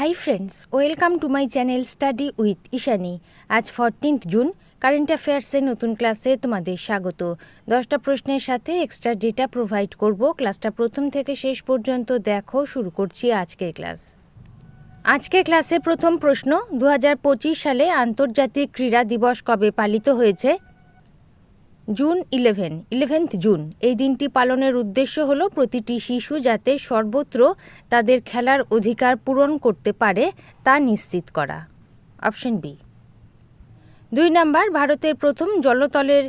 Hi friends welcome to my channel study with Ishani আজ fourteenth June current অ্যাফেয়ার্সের নতুন ক্লাসে তোমাদের স্বাগত। দশটা প্রশ্নের সাথে এক্সট্রা ডেটা প্রোভাইড করব। ক্লাসটা প্রথম থেকে শেষ পর্যন্ত দেখো, শুরু করছি আজকের ক্লাস আজকে ক্লাসে প্রথম প্রশ্ন দু হাজার পঁচিশ সালে আন্তর্জাতিক ক্রীড়া দিবস কবে পালিত হয়েছে? June eleven eleventh June. এই দিনটি পালনের উদ্দেশ্য হল প্রতিটি শিশু যাতে সর্বত্র তাদের খেলার অধিকার পূরণ করতে পারে তা নিশ্চিত করা। অপশন বি দুই নাম্বার, ভারতের প্রথম জলতলের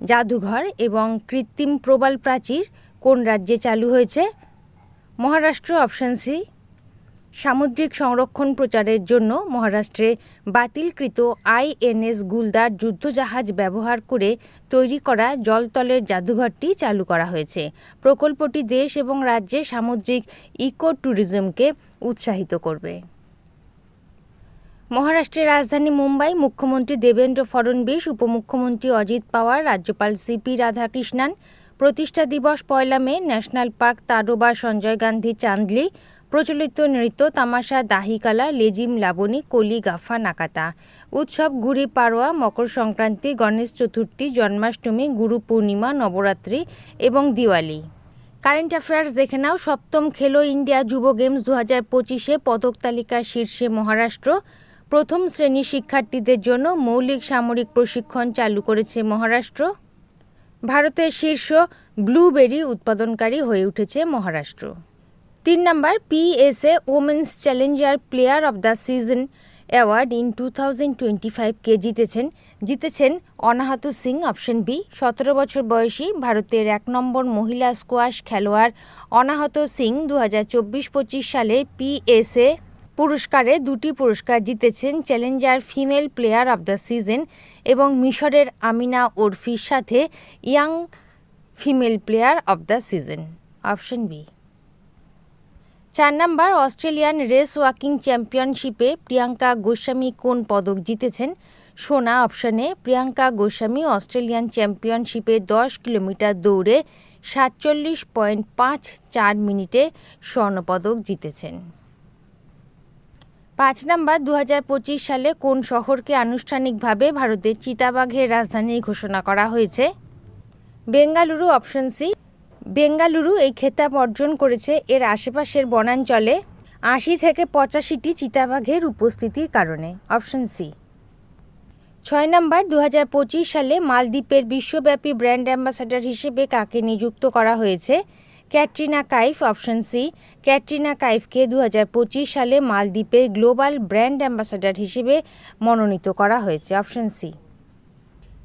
জাদুঘর এবং কৃত্রিম প্রবাল প্রাচীর কোন রাজ্যে চালু হয়েছে? মহারাষ্ট্র অপশন সি সামুদ্রিক সংরক্ষণ প্রচারের জন্য মহারাষ্ট্রে বাতিলকৃত আইএনএস গুলদার যুদ্ধজাহাজ ব্যবহার করে তৈরি করা জলতলের জাদুঘরটি চালু করা হয়েছে। প্রকল্পটি দেশ এবং রাজ্যে সামুদ্রিক ইকো ট্যুরিজমকে উৎসাহিত করবে। মহারাষ্ট্রের রাজধানী মুম্বাই মুখ্যমন্ত্রী দেবেন্দ্র ফডণবীস উপমুখ্যমন্ত্রী অজিত পাওয়ার, রাজ্যপাল সিপি রাধাকৃষ্ণান, প্রতিষ্ঠা দিবস পয়লা May, national park Tadoba Sanjay Gandhi Chandoli প্রচলিত নৃত্য তামাশা, দাহিকালা, লেজিম, লাবণী, কলি, গাফা, নাকাতা। উৎসব ঘুরি পাড়োয়া, মকর সংক্রান্তি, গণেশ চতুর্থী, জন্মাষ্টমী, গুরু পূর্ণিমা, নবরাত্রি এবং দিওয়ালি। কারেন্ট অ্যাফেয়ার্স দেখে নাও। সপ্তম খেলো ইন্ডিয়া যুব গেমস দু হাজার পঁচিশে পদক তালিকার শীর্ষে মহারাষ্ট্র। প্রথম শ্রেণির শিক্ষার্থীদের জন্য মৌলিক সামরিক প্রশিক্ষণ চালু করেছে মহারাষ্ট্র। ভারতের শীর্ষ ব্লুবেরি উৎপাদনকারী হয়ে উঠেছে মহারাষ্ট্র। তিন number PSA women's challenger player of the season award in two thousand twenty ফাইভকে জিতেছেন? জিতেছেন অনাহত সিং অপশন বি সতেরো বছর বয়সী ভারতের এক নম্বর মহিলা স্কোয়াশ খেলোয়াড় অনাহত সিং দু হাজার চব্বিশ পঁচিশ সালে পিএসএ পুরস্কারে দুটি পুরস্কার জিতেছেন challenger female player of the season এবং মিশরের আমিনা ওরফির সাথে young female player of the season option B চার নম্বর অস্ট্রেলিয়ান রেস ওয়াকিং চ্যাম্পিয়নশিপে প্রিয়াঙ্কা গোস্বামী কোন পদক জিতেছেন? সোনা অপশনে প্রিয়াঙ্কা গোস্বামী অস্ট্রেলিয়ান চ্যাম্পিয়নশিপে দশ কিলোমিটার দৌড়ে সাতচল্লিশ পয়েন্ট পাঁচ চার মিনিটে স্বর্ণপদক জিতেছেন। পাঁচ নম্বর দু হাজার পঁচিশ সালে কোন শহরকে আনুষ্ঠানিকভাবে ভারতের চিতাবাঘের রাজধানী ঘোষণা করা হয়েছে? বেঙ্গালুরু অপশন সি বেঙ্গালুরু এই খেতাব অর্জন করেছে এর আশেপাশের বনাঞ্চলে আশি থেকে পঁচাশিটি চিতাবাঘের উপস্থিতির কারণে। অপশন সি ছয় নম্বর দু হাজার পঁচিশ সালে মালদ্বীপের বিশ্বব্যাপী ব্র্যান্ড অ্যাম্বাসাডার হিসেবে কাকে নিযুক্ত করা হয়েছে? ক্যাটরিনা কাইফ। অপশন সি ক্যাটরিনা কাইফকে দু হাজার পঁচিশ সালে মালদ্বীপের গ্লোবাল ব্র্যান্ড অ্যাম্বাসাডার হিসেবে মনোনীত করা হয়েছে। অপশন সি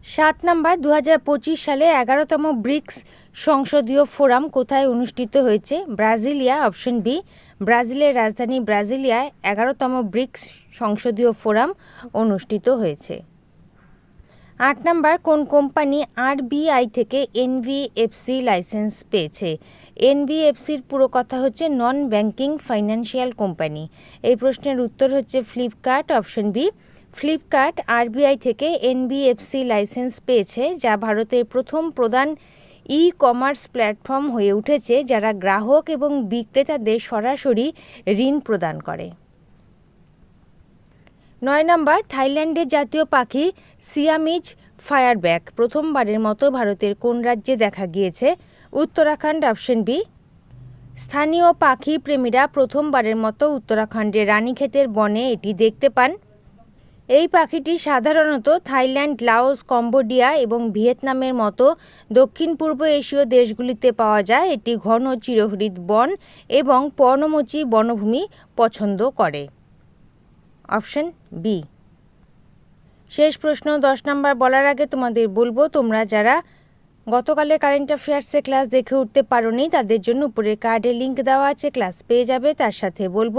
সাত নম্বর দু হাজার পঁচিশ সালে এগারোতম ব্রিক্স সংসদীয় ফোরাম কোথায় অনুষ্ঠিত হয়েছে? ব্রাজিলিয়া, অপশন বি, ব্রাজিলের রাজধানী ব্রাজিলিয়ায় এগারোতম ব্রিক্স সংসদীয় ফোরাম অনুষ্ঠিত হয়েছে। আট নম্বর, কোন কোম্পানি আরবিআই থেকে এনবিএফসি লাইসেন্স পেয়েছে? এনবিএফসির পুরো কথা হচ্ছে নন ব্যাংকিং ফাইন্যান্সিয়াল কোম্পানি। এই প্রশ্নের উত্তর হচ্ছে Flipkart, option B Flipkart, RBI থেকে এনবিএফসি লাইসেন্স পেয়েছে, যা ভারতের প্রথম প্রধান ই কমার্স প্ল্যাটফর্ম হয়ে উঠেছে, যারা গ্রাহক এবং বিক্রেতাদের সরাসরি ঋণ প্রদান করে। নয় নম্বর, থাইল্যান্ডের জাতীয় পাখি সিয়ামিজ ফায়ারব্যাক প্রথমবারের মতো ভারতের কোন রাজ্যে দেখা গিয়েছে? Uttarakhand option B. স্থানীয় পাখি প্রেমীরা প্রথমবারের মতো উত্তরাখণ্ডের রানীক্ষেতের বনে এটি দেখতে পান। এই পাখিটি সাধারণত থাইল্যান্ড, লাওস, কম্বোডিয়া এবং ভিয়েতনামের মতো দক্ষিণ পূর্ব এশীয় দেশগুলিতে পাওয়া যায়। এটি ঘন চিরহরিত বন এবং পর্ণমোচী বনভূমি পছন্দ করে। অপশন বি শেষ প্রশ্ন দশ নম্বর বলার আগে তোমাদের বলব, তোমরা যারা গতকালে কারেন্ট অ্যাফেয়ার্সে ক্লাস দেখে উঠতে পারোনি, তাদের জন্য উপরের কার্ডে লিঙ্ক দেওয়া আছে, ক্লাস পেয়ে যাবে, তার সাথে বলব,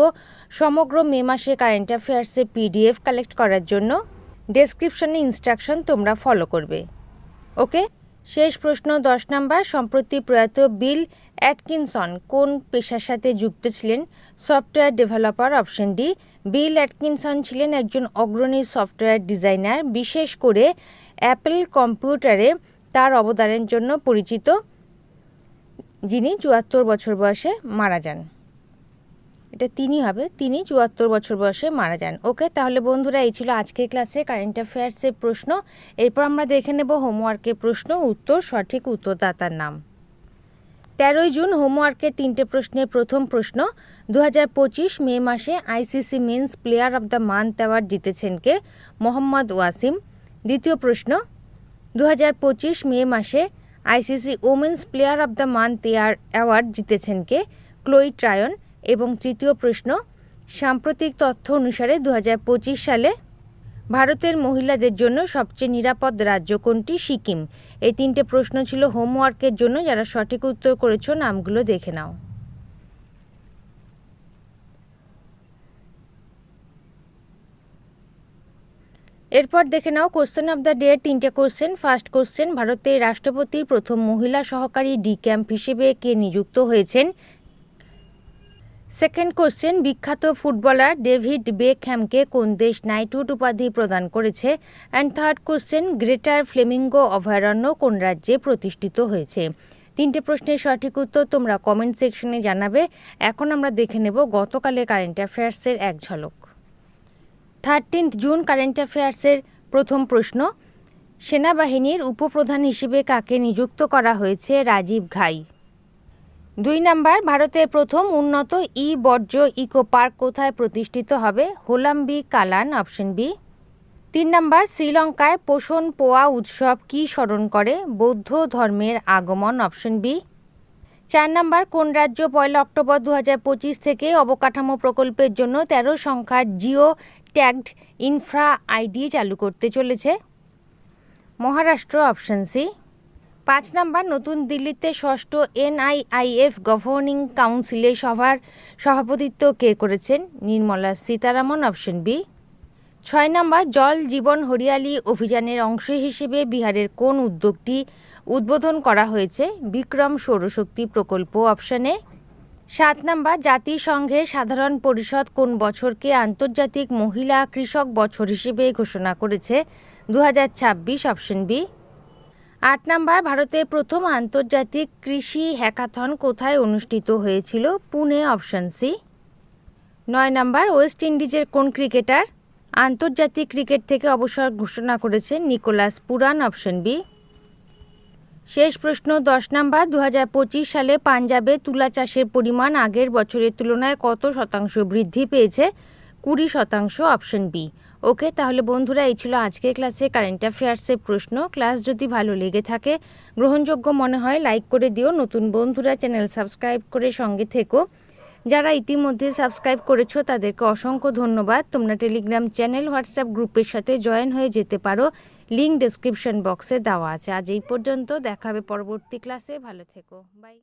সমগ্র মে মাসে কারেন্ট অ্যাফেয়ার্সে পিডিএফ কালেক্ট করার জন্য ডেসক্রিপশনে ইনস্ট্রাকশন তোমরা ফলো করবে। ওকে? শেষ প্রশ্ন, দশ নম্বর, সম্প্রতি প্রয়াত বিল অ্যাটকিনসন কোন পেশার সাথে যুক্ত ছিলেন? Software developer option D, Bill Atkinson ছিলেন একজন অগ্রণী সফটওয়্যার ডিজাইনার, বিশেষ করে অ্যাপেল কম্পিউটারে তার অবদানের জন্য পরিচিত যিনি চুয়াত্তর বছর বয়সে মারা যান। এটা তিনি হবে, তিনি চুয়াত্তর বছর বয়সে মারা যান। ওকে, তাহলে বন্ধুরা, এই ছিল আজকের ক্লাসে কারেন্ট অ্যাফেয়ার্সের প্রশ্ন। এরপর আমরা দেখে নেব হোমওয়ার্কের প্রশ্ন, উত্তর, সঠিক উত্তরদাতার নাম। তেরোই জুন হোমওয়ার্কের তিনটে প্রশ্নের প্রথম প্রশ্ন। দু হাজার পঁচিশ মে মাসে ICC men's player of the month award জিতেছেন কে? মোহাম্মদ ওয়াসিম। দ্বিতীয় প্রশ্ন দু হাজার পঁচিশ মে মাসে ICC women's player of the month air award জিতেছেন কে? ক্লোই ট্রায়ন এবং তৃতীয় প্রশ্ন, সাম্প্রতিক তথ্য অনুসারে দু হাজার পঁচিশ সালে ভারতের মহিলাদের জন্য সবচেয়ে নিরাপদ রাজ্য কোনটি? সিকিম। এই তিনটে প্রশ্ন ছিল হোমওয়ার্কের জন্য, যারা সঠিক উত্তর করেছ নামগুলো দেখে নাও। এরপর দেখে নাও কোশ্চেন অফ দ্য ডে তিনটে কোশ্চেন ফার্স্ট কোশ্চেন ভারতের রাষ্ট্রপতির প্রথম মহিলা সহকারী ডি ক্যাম্প হিসেবে কে নিযুক্ত হয়েছেন? সেকেন্ড কোশ্চেন বিখ্যাত ফুটবলার ডেভিড বেকহ্যামকে কোন দেশ নাইটহুড উপাধি প্রদান করেছে? And third question greater flamingo অভয়ারণ্য কোন রাজ্যে প্রতিষ্ঠিত হয়েছে? তিনটে প্রশ্নের সঠিক উত্তর তোমরা কমেন্ট সেকশনে জানাবে। এখন আমরা দেখে নেব গতকালের কারেন্ট অ্যাফেয়ার্সের এক ঝলক। থার্টিন্থ জুন কারেন্ট অ্যাফেয়ার্সের প্রথম প্রশ্ন, সেনাবাহিনীর উপপ্রধান হিসেবে কাকে নিযুক্ত করা হয়েছে রাজীব ঘাই? দুই নাম্বার, ভারতের প্রথম উন্নত ই বর্জ্য ইকো পার্ক কোথায় প্রতিষ্ঠিত হবে? Holambi Kalan, option B. তিন নাম্বার, শ্রীলঙ্কায় পোষণ পোয়া উৎসব কি স্মরণ করে? বৌদ্ধ ধর্মের আগমন, অপশন বি। চার নাম্বার, কোন রাজ্য পয়লা অক্টোবর দু হাজার পঁচিশ থেকে অবকাঠামো প্রকল্পের জন্য তেরো সংখ্যার জিও ট্যাগড ইনফ্রা আইডি চালু করতে চলেছে। Maharashtra option C. পাঁচ নাম্বার, নতুন দিল্লিতে ষষ্ঠ এনআইআইএফ গভর্নিং কাউন্সিলের সভার সভাপতিত্ব কে করেছেন? Nirmala Sitharaman, option B. ছয় নম্বর, জল জীবন হরিয়ালি অভিযানের অংশ হিসেবে বিহারের কোন উদ্যোগটি উদ্বোধন করা হয়েছে? বিক্রম সৌরশক্তি প্রকল্প, অপশনে সাত নম্বর, জাতিসংঘের সাধারণ পরিষদ কোন বছরকে আন্তর্জাতিক মহিলা কৃষক বছর হিসেবে ঘোষণা করেছে? দু হাজার ছাব্বিশ অপশন বি আট নাম্বার ভারতের প্রথম আন্তর্জাতিক কৃষি হ্যাকাথন কোথায় অনুষ্ঠিত হয়েছিল? পুনে অপশন সি নয় নাম্বার, ওয়েস্ট ইন্ডিজের কোন ক্রিকেটার আন্তর্জাতিক ক্রিকেট থেকে অবসর ঘোষণা করেছেন নিকোলাস পুরান অপশন বি শেষ প্রশ্ন, দশ নাম্বার দু হাজার পঁচিশ সালে পাঞ্জাবে তুলা চাষের পরিমাণ আগের বছরের তুলনায় কত শতাংশ বৃদ্ধি পেয়েছে? কুড়ি শতাংশ, অপশন বি। ওকে, তাহলে বন্ধুরা, এই ছিল আজকের ক্লাসে কারেন্ট অ্যাফেয়ার্সের প্রশ্ন। ক্লাস যদি ভালো লেগে থাকে, গ্রহণযোগ্য মনে হয়, লাইক করে দিও। নতুন বন্ধুরা, চ্যানেল সাবস্ক্রাইব করে সঙ্গে থেকো। যারা ইতিমধ্যে সাবস্ক্রাইব করেছ, তাদেরকে অসংখ্য ধন্যবাদ। তোমরা টেলিগ্রাম চ্যানেল, হোয়াটসঅ্যাপ গ্রুপের সাথে জয়েন হয়ে যেতে পারো। লিঙ্ক ডেসক্রিপশন বক্সে দেওয়া আছে। আজ এই পর্যন্ত। দেখাবে পরবর্তী ক্লাসে ভালো থেকো। বাই